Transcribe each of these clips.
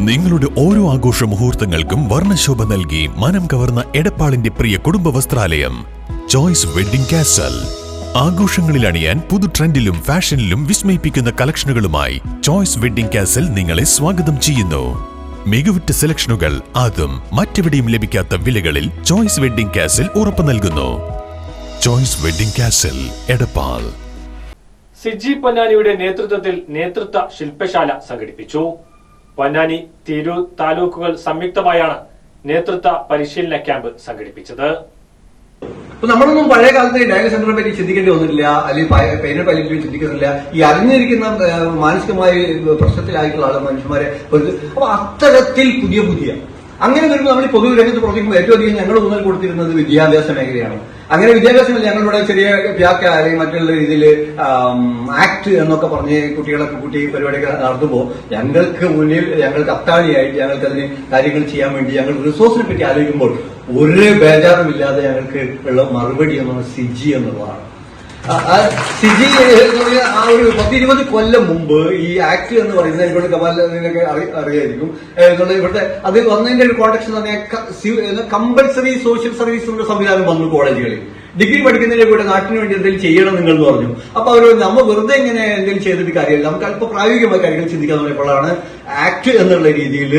നിങ്ങളുടെ ഓരോ ആഘോഷ മുഹൂർത്തങ്ങൾക്കും വർണശോഭ നൽകി മനം കവർന്ന എടപ്പാളിന്റെ പ്രിയ കുടുംബ വസ്ത്രാലയം. ചോയ്സ് വെഡിംഗ് കാസൽ ആഘോഷങ്ങളിൽ അണിയാൻ പുതു ട്രെൻഡിലും ഫാഷനിലും വിസ്മയിപ്പിക്കുന്ന കളക്ഷനുകളുമായി ചോയ്സ് വെഡിംഗ് കാസൽ നിങ്ങളെ സ്വാഗതം ചെയ്യുന്നു. മികവുറ്റ സെലക്ഷനുകൾ അതും മറ്റെവിടെയും ലഭിക്കാത്ത വിലകളിൽ ചോയ്സ് വെഡിംഗ് കാസൽ ഉറപ്പു നൽകുന്നു. Choice wedding castle Edappal. Siji പൊന്നാനിയുടെ നേതൃത്വത്തിൽ നേതൃത്വ ശില്പശാല സംഘടിപ്പിച്ചു. പൊന്നാനി തിരൂർ താലൂക്കുകൾ സംയുക്തമായാണ് നേതൃത്വ പരിശീലന ക്യാമ്പ് സംഘടിപ്പിച്ചത്. നമ്മളൊന്നും പഴയ കാലത്ത് ഡയഗ്നോസ് സെന്ററിനെ പറ്റി ചിന്തിക്കേണ്ടി വന്നിട്ടില്ല അല്ലെങ്കിൽ പെയിനെ പറ്റി ചിന്തിക്കുന്നില്ല. ഈ അറിഞ്ഞിരിക്കുന്ന മാനസികമായ പ്രശ്നത്തിലായിട്ടുള്ള മനുഷ്യന്മാരെ അപ്പൊ അത്തരത്തിൽ പുതിയ പുതിയ അങ്ങനെ വരുമ്പോൾ നമ്മൾ പൊതു രംഗത്ത് പ്രവർത്തിക്കുമ്പോൾ ഏറ്റവും അധികം ഞങ്ങൾ ഊന്നൽ കൊടുത്തിരുന്നത് വിദ്യാഭ്യാസ മേഖലയാണ്. അങ്ങനെ വിദ്യാഭ്യാസത്തിൽ ഞങ്ങളിവിടെ ചെറിയ വ്യാഖ്യ അല്ലെങ്കിൽ മറ്റുള്ള രീതിയിൽ ആക്ട് എന്നൊക്കെ പറഞ്ഞ് കുട്ടികളൊക്കെ കുട്ടി പരിപാടിയൊക്കെ നടത്തുമ്പോൾ ഞങ്ങൾക്ക് മുന്നിൽ ഞങ്ങൾക്ക് അത്താണിയായിട്ട് ഞങ്ങൾക്ക് അതിന് കാര്യങ്ങൾ ചെയ്യാൻ വേണ്ടി ഞങ്ങൾ റിസോഴ്സിനെ പറ്റി ആലോചിക്കുമ്പോൾ ഒരു ബേജാറുമില്ലാതെ ഞങ്ങൾക്ക് ഉള്ള മറുപടി എന്നുള്ള സിജി എന്നുള്ളതാണ്. സിജി ആ ഒരു പത്തിരുപത് കൊല്ലം മുമ്പ് ഈ ആക്ട് എന്ന് പറയുന്നത് എനിക്കൊണ്ട് കമാലിനൊക്കെ അറിയായിരിക്കും. ഏഹ് എന്നുള്ള ഇവിടുത്തെ അത് വന്നതിന്റെ ഒരു കോണ്ടക്ഷൻ പറഞ്ഞാൽ കമ്പൽസറി സോഷ്യൽ സർവീസ് സംവിധാനം വന്നു കോളേജുകളിൽ. ഡിഗ്രി പഠിക്കുന്നതിന്റെ കൂടെ നാട്ടിന് വേണ്ടി എന്തെങ്കിലും ചെയ്യണം നിങ്ങൾ പറഞ്ഞു. അപ്പൊ അവർ നമ്മൾ വെറുതെ ഇങ്ങനെ എന്തെങ്കിലും ചെയ്തിട്ട് കാര്യമില്ല. നമുക്ക് അല്പ പ്രായോഗികമായ കാര്യങ്ങൾ ചിന്തിക്കാൻ തുടങ്ങിയപ്പോഴാണ് ആക്ട് എന്നുള്ള രീതിയിൽ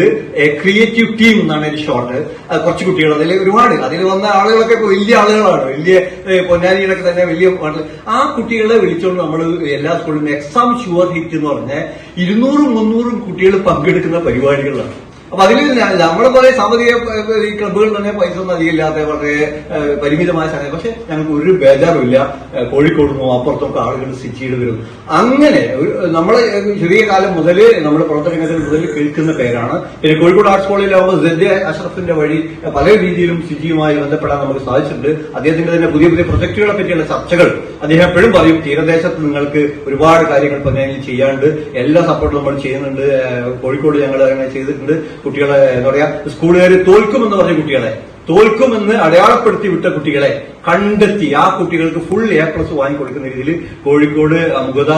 ക്രിയേറ്റീവ് ടീം എന്നാണ് ഒരു ഷോർട്ട് കുറച്ച് കുട്ടികൾ അതിൽ ഒരുപാട് അതിൽ വന്ന ആളുകളൊക്കെ വലിയ ആളുകളാണ്. വലിയ പൊന്നാനിയിലൊക്കെ തന്നെ വലിയ. ആ കുട്ടികളെ വിളിച്ചുകൊണ്ട് നമ്മൾ എല്ലാ സ്കൂളിലും എക്സാം ഷുവർ ഹിറ്റ് എന്ന് പറഞ്ഞ ഇരുന്നൂറും മുന്നൂറും കുട്ടികൾ പങ്കെടുക്കുന്ന പരിപാടികളാണ്. അപ്പൊ അതിൽ നമ്മുടെ പോലെ സാമ്പത്തിക ഈ ക്ലബ്ബുകൾ തന്നെ പൈസ ഒന്നും അധികം ഇല്ലാത്ത വളരെ പരിമിതമായ സമയം പക്ഷെ ഞങ്ങൾക്ക് ഒരു ബേജാറുമില്ല. കോഴിക്കോട് നിന്നും അപ്പുറത്തൊക്കെ ആളുകൾ സിറ്റിയിൽ വരും. അങ്ങനെ ഒരു നമ്മളെ ചെറിയ കാലം മുതൽ നമ്മൾ പുറത്തിറങ്ങുന്നത് മുതൽ കേൾക്കുന്ന പേരാണ്. പിന്നെ കോഴിക്കോട് ആർട്സ് കോളേജിലാവുമ്പോൾ സെഡ് അഷ്റഫിന്റെ വഴി പല രീതിയിലും സിറ്റിയുമായി ബന്ധപ്പെടാൻ നമുക്ക് സാധിച്ചിട്ടുണ്ട്. അദ്ദേഹത്തിന്റെ തന്നെ പുതിയ പുതിയ പ്രൊജക്ടുകളെ പറ്റിയുള്ള ചർച്ചകൾ അദ്ദേഹം എപ്പോഴും പറയും. തീരദേശത്ത് നിങ്ങൾക്ക് ഒരുപാട് കാര്യങ്ങൾ പൊന്നാനിയിൽ ചെയ്യാണ്ട് എല്ലാ സപ്പോർട്ടും നമ്മൾ ചെയ്യുന്നുണ്ട്. കോഴിക്കോട് ഞങ്ങൾ അങ്ങനെ ചെയ്തിട്ടുണ്ട്. കുട്ടികളെ എന്താ പറയാ സ്കൂളുകാർ തോൽക്കുമെന്ന് പറഞ്ഞ കുട്ടികളെ തോൽക്കുമെന്ന് അടയാളപ്പെടുത്തി വിട്ട കുട്ടികളെ കണ്ടെത്തി ആ കുട്ടികൾക്ക് ഫുൾ എ പ്ലസ് വാങ്ങിക്കൊടുക്കുന്ന രീതിയിൽ കോഴിക്കോട് മുഖത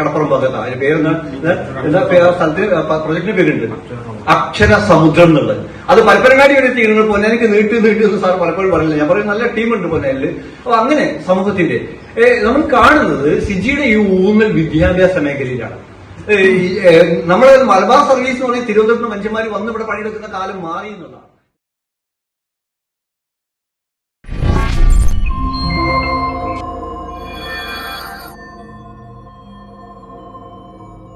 കടപ്പുറം ഭാഗത്ത്. അതിന്റെ പേരെന്താണ് എന്താ- സ്ഥലത്തിന് പ്രൊജക്ടിന്റെ പേരുണ്ട്. അക്ഷര സമുദ്രം എന്നുള്ളത്. അത് പരപ്പനങ്ങാടി വരെ ചെയ്യുന്നത് പൊന്നാനിക്ക് നീട്ടി നീട്ടി എന്ന് സാർ പലപ്പോഴും പറയില്ല. ഞാൻ പറയും നല്ല ടീമുണ്ട് പൊന്നാനിൽ അപ്പൊ അങ്ങനെ സമൂഹത്തിന്റെ. നമ്മൾ കാണുന്നത് സിജിയുടെ ഈ ഊന്നൽ വിദ്യാഭ്യാസ മേഖലയിലാണ്. ഈ, മലബാർ സർവീസ് എന്ന് പറഞ്ഞാൽ തിരുവനന്തപുരത്ത് മനുഷ്യന്മാർ വന്ന് ഇവിടെ പണിയെടുക്കുന്ന കാലം മാറി എന്നുള്ളതാണ്.